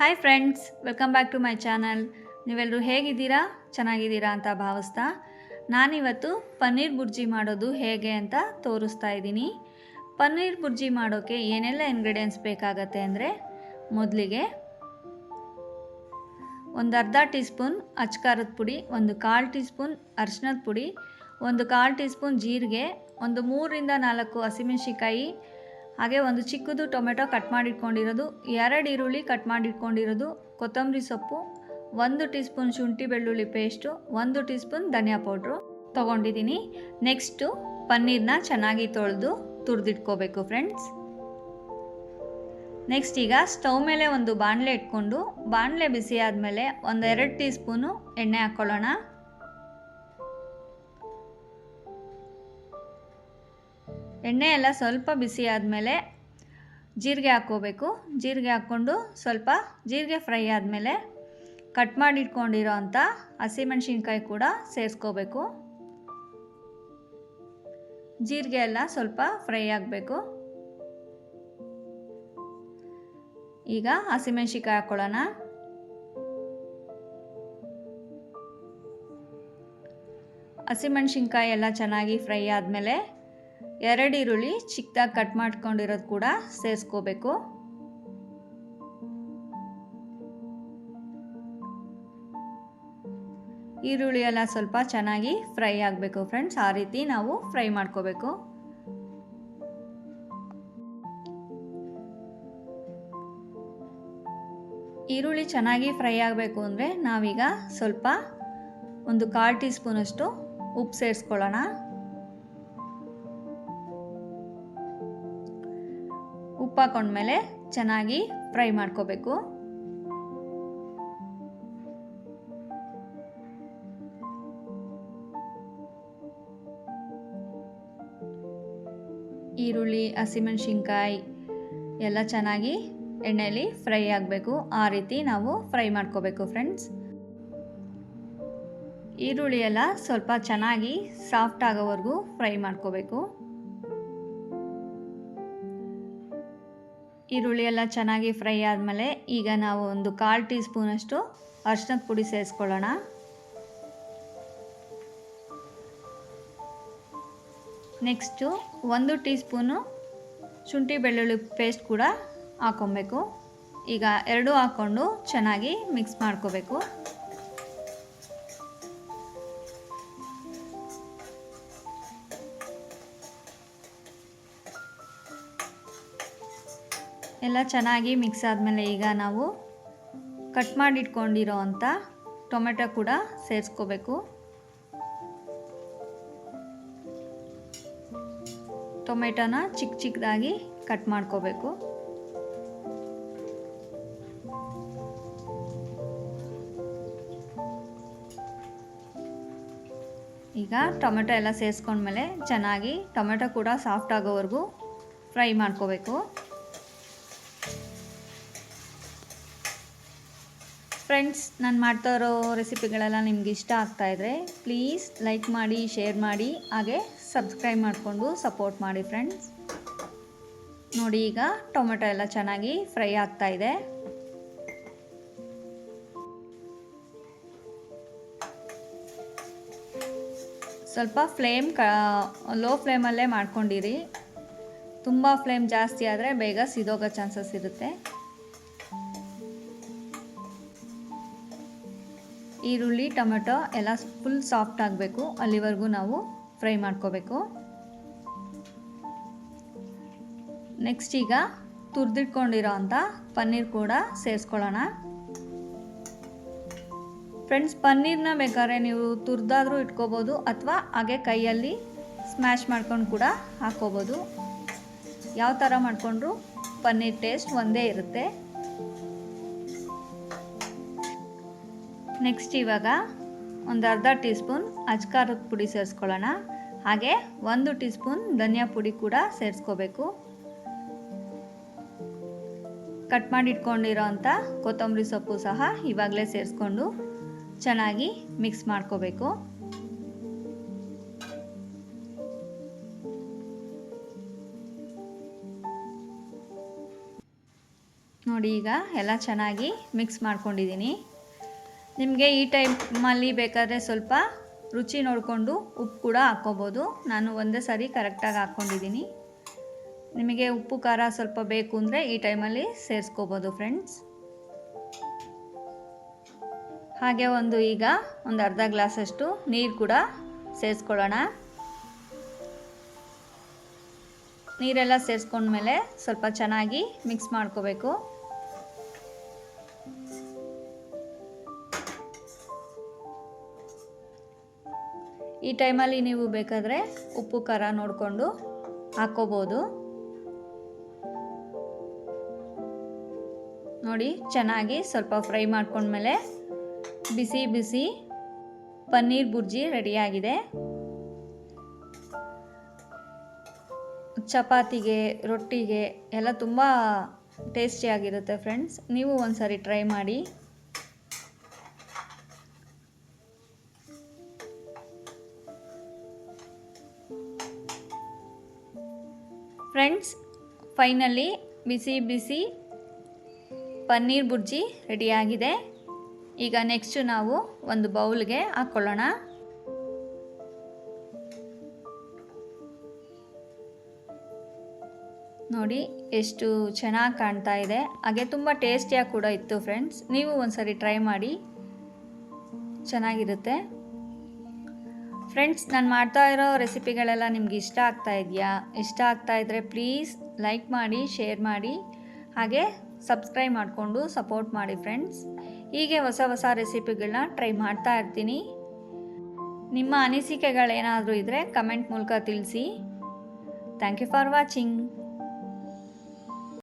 Hi friends welcome back to my channel ನೀವೆಲ್ಲರೂ ಹೇಗಿದ್ದೀರಾ? ಚೆನ್ನಾಗಿದ್ದೀರಾ ಅಂತ ಭಾವಿಸ್ತಾ. ನಾನಿವತ್ತು ಪನ್ನೀರ್ ಬುರ್ಜಿ ಮಾಡೋದು ಹೇಗೆ ಅಂತ ತೋರಿಸ್ತಾ ಇದ್ದೀನಿ. ಪನ್ನೀರ್ ಬುರ್ಜಿ ಮಾಡೋಕ್ಕೆ ಏನೆಲ್ಲ ಇಂಗ್ರೀಡಿಯೆಂಟ್ಸ್ ಬೇಕಾಗತ್ತೆ ಅಂದರೆ ಮೊದಲಿಗೆ ಒಂದು ಅರ್ಧ ಟೀ ಸ್ಪೂನ್ ಅಚ್ಕಾರದ ಪುಡಿ, ಒಂದು ಕಾಲು ಟೀ ಸ್ಪೂನ್ ಅರಿಶಿನದ ಪುಡಿ, ಒಂದು ಕಾಲು ಟೀ ಸ್ಪೂನ್ ಜೀರಿಗೆ, ಒಂದು ಮೂರರಿಂದ ನಾಲ್ಕು ಹಸಿಮೆಣ್ಸಿಕಾಯಿ ಹಾಗೆ ಒಂದು ಚಿಕ್ಕದು ಟೊಮೆಟೊ ಕಟ್ ಮಾಡಿಟ್ಕೊಂಡಿರೋದು, ಎರಡು ಈರುಳ್ಳಿ ಕಟ್ ಮಾಡಿಟ್ಕೊಂಡಿರೋದು, ಕೊತ್ತಂಬರಿ ಸೊಪ್ಪು, ಒಂದು ಟೀ ಸ್ಪೂನ್ ಶುಂಠಿ ಬೆಳ್ಳುಳ್ಳಿ ಪೇಸ್ಟು, ಒಂದು ಟೀ ಸ್ಪೂನ್ ಧನಿಯಾ ಪೌಡ್ರು ತೊಗೊಂಡಿದ್ದೀನಿ. ನೆಕ್ಸ್ಟು ಪನ್ನೀರನ್ನ ಚೆನ್ನಾಗಿ ತೊಳೆದು ತುರಿದಿಟ್ಕೋಬೇಕು ಫ್ರೆಂಡ್ಸ್. ನೆಕ್ಸ್ಟ್ ಈಗ ಸ್ಟವ್ ಮೇಲೆ ಒಂದು ಬಾಣಲೆ ಇಟ್ಕೊಂಡು, ಬಾಣಲೆ ಬಿಸಿ ಆದಮೇಲೆ ಒಂದು ಎರಡು ಟೀ ಸ್ಪೂನು ಎಣ್ಣೆ ಹಾಕ್ಕೊಳ್ಳೋಣ. ಎಣ್ಣೆ ಎಲ್ಲ ಸ್ವಲ್ಪ ಬಿಸಿ ಆದಮೇಲೆ ಜೀರಿಗೆ ಹಾಕ್ಕೋಬೇಕು. ಜೀರಿಗೆ ಹಾಕ್ಕೊಂಡು ಸ್ವಲ್ಪ ಜೀರಿಗೆ ಫ್ರೈ ಆದಮೇಲೆ ಕಟ್ ಮಾಡಿ ಇಟ್ಕೊಂಡಿರೋ ಅಂಥ ಹಸಿಮೆಣ್ಸಿನ್ಕಾಯಿ ಕೂಡ ಸೇರಿಸ್ಕೋಬೇಕು. ಜೀರಿಗೆ ಎಲ್ಲ ಸ್ವಲ್ಪ ಫ್ರೈ ಆಗಬೇಕು. ಈಗ ಹಸಿಮೆಣ್ಸಿನ್ಕಾಯಿ ಹಾಕ್ಕೊಳ್ಳೋಣ ಹಸಿಮೆಣ್ಸಿನ್ಕಾಯಿ ಎಲ್ಲ ಚೆನ್ನಾಗಿ ಫ್ರೈ ಆದಮೇಲೆ ಎರಡು ಈರುಳ್ಳಿ ಚಿಕ್ಕದಾಗಿ ಕಟ್ ಮಾಡ್ಕೊಂಡಿರೋದು ಕೂಡ ಸೇರಿಸ್ಕೋಬೇಕು. ಈರುಳ್ಳಿ ಎಲ್ಲ ಸ್ವಲ್ಪ ಚೆನ್ನಾಗಿ ಫ್ರೈ ಆಗಬೇಕು ಫ್ರೆಂಡ್ಸ್, ಆ ರೀತಿ ನಾವು ಫ್ರೈ ಮಾಡ್ಕೋಬೇಕು. ಈರುಳ್ಳಿ ಚೆನ್ನಾಗಿ ಫ್ರೈ ಆಗಬೇಕು ಅಂದರೆ ನಾವೀಗ ಸ್ವಲ್ಪ ಒಂದು ಕಾಲು ಟೀ ಸ್ಪೂನಷ್ಟು ಉಪ್ಪು ಸೇರಿಸ್ಕೊಳ್ಳೋಣ. ಉಪ್ಪು ಹಾಕೊಂಡ್ಮೇಲೆ ಚೆನ್ನಾಗಿ ಫ್ರೈ ಮಾಡ್ಕೋಬೇಕು. ಈರುಳ್ಳಿ, ಹಸಿಮೆಣಸಿನ್ಕಾಯಿ ಎಲ್ಲ ಚೆನ್ನಾಗಿ ಎಣ್ಣೆಯಲ್ಲಿ ಫ್ರೈ ಆಗಬೇಕು. ಆ ರೀತಿ ನಾವು ಫ್ರೈ ಮಾಡ್ಕೋಬೇಕು ಫ್ರೆಂಡ್ಸ್. ಈರುಳ್ಳಿ ಎಲ್ಲ ಸ್ವಲ್ಪ ಚೆನ್ನಾಗಿ ಸಾಫ್ಟ್ ಆಗೋವರೆಗೂ ಫ್ರೈ ಮಾಡ್ಕೋಬೇಕು. ಈರುಳ್ಳಿ ಎಲ್ಲ ಚೆನ್ನಾಗಿ ಫ್ರೈ ಆದಮೇಲೆ ಈಗ ನಾವು ಒಂದು ಕಾಲು ಟೀ ಸ್ಪೂನಷ್ಟು ಅರ್ಶಿನದ ಪುಡಿ ಸೇರಿಸ್ಕೊಳ್ಳೋಣ. ನೆಕ್ಸ್ಟು ಒಂದು ಟೀ ಸ್ಪೂನು ಶುಂಠಿ ಬೆಳ್ಳುಳ್ಳಿ ಪೇಸ್ಟ್ ಕೂಡ ಹಾಕ್ಕೊಬೇಕು. ಈಗ ಎರಡೂ ಹಾಕ್ಕೊಂಡು ಚೆನ್ನಾಗಿ ಮಿಕ್ಸ್ ಮಾಡ್ಕೋಬೇಕು. ಎಲ್ಲ ಚೆನ್ನಾಗಿ ಮಿಕ್ಸ್ ಆದಮೇಲೆ ಈಗ ನಾವು ಕಟ್ ಮಾಡಿಟ್ಕೊಂಡಿರೋ ಅಂಥ ಟೊಮೆಟೊ ಕೂಡ ಸೇರಿಸ್ಕೋಬೇಕು. ಟೊಮೆಟೊನ ಚಿಕ್ಕ ಚಿಕ್ಕದಾಗಿ ಕಟ್ ಮಾಡ್ಕೋಬೇಕು. ಈಗ ಟೊಮೆಟೊ ಎಲ್ಲ ಸೇರಿಸ್ಕೊಂಡ್ಮೇಲೆ ಚೆನ್ನಾಗಿ ಟೊಮೆಟೊ ಕೂಡ ಸಾಫ್ಟ್ ಆಗೋವರೆಗೂ ಫ್ರೈ ಮಾಡ್ಕೋಬೇಕು. ಫ್ರೆಂಡ್ಸ್ ನಾನು ಮಾಡ್ತಾ ಇರೋ ರೆಸಿಪಿಗಳೆಲ್ಲ ನಿಮ್ಗೆ ಇಷ್ಟ ಆಗ್ತಾಯಿದ್ರೆ ಪ್ಲೀಸ್ ಲೈಕ್ ಮಾಡಿ ಶೇರ್ ಮಾಡಿ, ಹಾಗೆ ಸಬ್ಸ್ಕ್ರೈಬ್ ಮಾಡಿಕೊಂಡು ಸಪೋರ್ಟ್ ಮಾಡಿ ಫ್ರೆಂಡ್ಸ್ ನೋಡಿ ಈಗ ಟೊಮೆಟೊ ಎಲ್ಲ ಚೆನ್ನಾಗಿ ಫ್ರೈ ಆಗ್ತಾ ಇದೆ. ಸ್ವಲ್ಪ ಫ್ಲೇಮ್ ಕ ಲೋ ಫ್ಲೇಮಲ್ಲೇ ಮಾಡ್ಕೊಂಡಿರಿ. ತುಂಬ ಫ್ಲೇಮ್ ಜಾಸ್ತಿ ಆದರೆ ಬೇಗ ಸಿದೋಗೋ ಚಾನ್ಸಸ್ ಇರುತ್ತೆ. ಈರುಳ್ಳಿ, ಟೊಮೆಟೊ ಎಲ್ಲ ಫುಲ್ ಸಾಫ್ಟ್ ಆಗಬೇಕು. ಅಲ್ಲಿವರೆಗೂ ನಾವು ಫ್ರೈ ಮಾಡ್ಕೋಬೇಕು. ನೆಕ್ಸ್ಟ್ ಈಗ ತುರಿದಿಟ್ಕೊಂಡಿರೋ ಅಂಥ ಪನ್ನೀರ್ ಕೂಡ ಸೇರಿಸ್ಕೊಳ್ಳೋಣ. ಫ್ರೆಂಡ್ಸ್ ಪನ್ನೀರ್ನ ಬೇಕಾದ್ರೆ ನೀವು ತುರಿದಾದರೂ ಇಟ್ಕೋಬೋದು ಅಥವಾ ಹಾಗೆ ಕೈಯಲ್ಲಿ ಸ್ಮ್ಯಾಶ್ ಮಾಡ್ಕೊಂಡು ಕೂಡ ಹಾಕ್ಕೋಬೋದು. ಯಾವ ಥರ ಮಾಡಿಕೊಂಡ್ರೂ ಪನ್ನೀರ್ ಟೇಸ್ಟ್ ಒಂದೇ ಇರುತ್ತೆ. ನೆಕ್ಸ್ಟ್ ಇವಾಗ ಒಂದು ಅರ್ಧ ಟೀ ಸ್ಪೂನ್ ಅಜ್ಕಾರದ ಪುಡಿ ಸೇರಿಸ್ಕೊಳ್ಳೋಣ. ಹಾಗೆ ಒಂದು ಟೀ ಸ್ಪೂನ್ ಧನಿಯಾ ಪುಡಿ ಕೂಡ ಸೇರಿಸ್ಕೋಬೇಕು. ಕಟ್ ಮಾಡಿ ಕೊತ್ತಂಬರಿ ಸೊಪ್ಪು ಸಹ ಇವಾಗಲೇ ಸೇರಿಸ್ಕೊಂಡು ಚೆನ್ನಾಗಿ ಮಿಕ್ಸ್ ಮಾಡ್ಕೋಬೇಕು. ನೋಡಿ ಈಗ ಎಲ್ಲ ಚೆನ್ನಾಗಿ ಮಿಕ್ಸ್ ಮಾಡ್ಕೊಂಡಿದ್ದೀನಿ. ನಿಮಗೆ ಈ ಟೈಮಲ್ಲಿ ಬೇಕಾದರೆ ಸ್ವಲ್ಪ ರುಚಿ ನೋಡಿಕೊಂಡು ಉಪ್ಪು ಕೂಡ ಹಾಕ್ಕೋಬೋದು. ನಾನು ಒಂದೇ ಸಾರಿ ಕರೆಕ್ಟಾಗಿ ಹಾಕ್ಕೊಂಡಿದ್ದೀನಿ. ನಿಮಗೆ ಉಪ್ಪು, ಖಾರ ಸ್ವಲ್ಪ ಬೇಕು ಅಂದರೆ ಈ ಟೈಮಲ್ಲಿ ಸೇರಿಸ್ಕೋಬೋದು ಫ್ರೆಂಡ್ಸ್ ಹಾಗೆ ಒಂದು ಈಗ ಒಂದು ಅರ್ಧ ಗ್ಲಾಸಷ್ಟು ನೀರು ಕೂಡ ಸೇರಿಸ್ಕೊಳ್ಳೋಣ. ನೀರೆಲ್ಲ ಸೇರಿಸ್ಕೊಂಡ್ಮೇಲೆ ಸ್ವಲ್ಪ ಚೆನ್ನಾಗಿ ಮಿಕ್ಸ್ ಮಾಡ್ಕೋಬೇಕು. ಈ ಟೈಮಲ್ಲಿ ನೀವು ಬೇಕಾದರೆ ಉಪ್ಪು, ಖಾರ ನೋಡಿಕೊಂಡು ಹಾಕ್ಕೋಬೋದು ನೋಡಿ, ಚೆನ್ನಾಗಿ ಸ್ವಲ್ಪ ಫ್ರೈ ಮಾಡ್ಕೊಂಡ್ಮೇಲೆ ಬಿಸಿ ಬಿಸಿ ಪನ್ನೀರ್ ಬುರ್ಜಿ ರೆಡಿಯಾಗಿದೆ ಚಪಾತಿಗೆ, ರೊಟ್ಟಿಗೆ ಎಲ್ಲ ತುಂಬ ಟೇಸ್ಟಿಯಾಗಿರುತ್ತೆ ಫ್ರೆಂಡ್ಸ್ ನೀವು ಒಂದ್ಸರಿ ಟ್ರೈ ಮಾಡಿ. ಫ್ರೆಂಡ್ಸ್, ಫೈನಲಿ ಬಿಸಿ ಬಿಸಿ ಪನ್ನೀರ್ ಬುರ್ಜಿ ರೆಡಿಯಾಗಿದೆ. ಈಗ ನೆಕ್ಸ್ಟು ನಾವು ಒಂದು ಬೌಲ್ಗೆ ಹಾಕ್ಕೊಳ್ಳೋಣ ನೋಡಿ, ಎಷ್ಟು ಚೆನ್ನಾಗಿ ಕಾಣ್ತಾ ಇದೆ. ಹಾಗೆ ತುಂಬ ಟೇಸ್ಟಿಯಾಗಿ ಕೂಡ ಇತ್ತು ಫ್ರೆಂಡ್ಸ್. ನೀವು ಒಂದ್ಸರಿ ಟ್ರೈ ಮಾಡಿ, ಚೆನ್ನಾಗಿರುತ್ತೆ. ಫ್ರೆಂಡ್ಸ್ ನಾನು ಮಾಡ್ತಾ ಇರೋ ರೆಸಿಪಿಗಳೆಲ್ಲ ನಿಮ್ಗೆ ಇಷ್ಟ ಆಗ್ತಾ ಇದೆಯಾ? ಇಷ್ಟ ಆಗ್ತಾ ಇದ್ದರೆ ಪ್ಲೀಸ್ ಲೈಕ್ ಮಾಡಿ ಶೇರ್ ಮಾಡಿ, ಹಾಗೆ ಸಬ್ಸ್ಕ್ರೈಬ್ ಮಾಡಿಕೊಂಡು ಸಪೋರ್ಟ್ ಮಾಡಿ ಫ್ರೆಂಡ್ಸ್ ಹೀಗೆ ಹೊಸ ಹೊಸ ರೆಸಿಪಿಗಳನ್ನ ಟ್ರೈ ಮಾಡ್ತಾ ಇರ್ತೀನಿ. ನಿಮ್ಮ ಅನಿಸಿಕೆಗಳೇನಾದರೂ ಇದ್ದರೆ ಕಮೆಂಟ್ ಮೂಲಕ ತಿಳಿಸಿ. Thank you for watching